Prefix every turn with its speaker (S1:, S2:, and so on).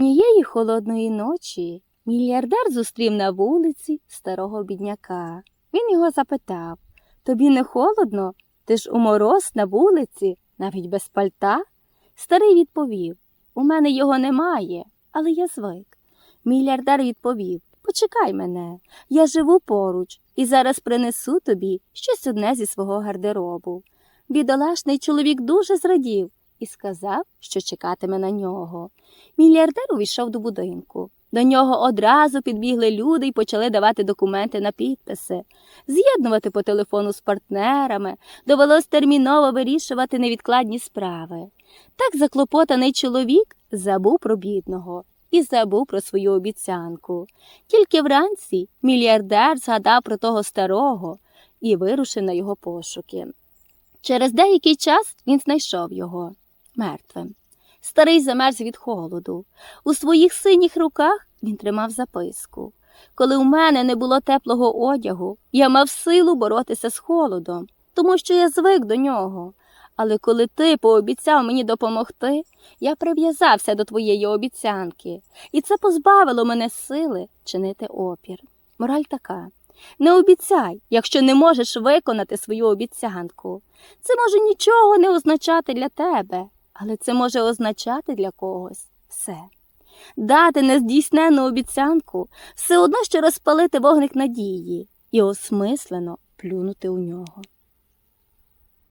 S1: Однієї холодної ночі мільярдер зустрів на вулиці старого бідняка. Він його запитав Тобі не холодно? Ти ж у мороз на вулиці, навіть без пальта? Старий відповів У мене його немає, але я звик. Мільярдер відповів Почекай мене, я живу поруч і зараз принесу тобі щось одне зі свого гардеробу. Бідолашний чоловік дуже зрадів і сказав, що чекатиме на нього. Мільярдер увійшов до будинку. До нього одразу підбігли люди і почали давати документи на підписи, з'єднувати по телефону з партнерами, довелось терміново вирішувати невідкладні справи. Так заклопотаний чоловік забув про бідного і забув про свою обіцянку. Тільки вранці мільярдер згадав про того старого і вирушив на його пошуки. Через деякий час він знайшов його мертвим. Старий замерз від холоду. У своїх синіх руках він тримав записку. Коли у мене не було теплого одягу, я мав силу боротися з холодом, тому що я звик до нього. Але коли ти пообіцяв мені допомогти, я прив'язався до твоєї обіцянки, і це позбавило мене сили чинити опір. Мораль така не обіцяй, якщо не можеш виконати свою обіцянку. Це може нічого не означати для тебе, але це може означати для когось все. Дати нездійснену обіцянку все одно, що розпалити вогник надії і осмислено плюнути у нього.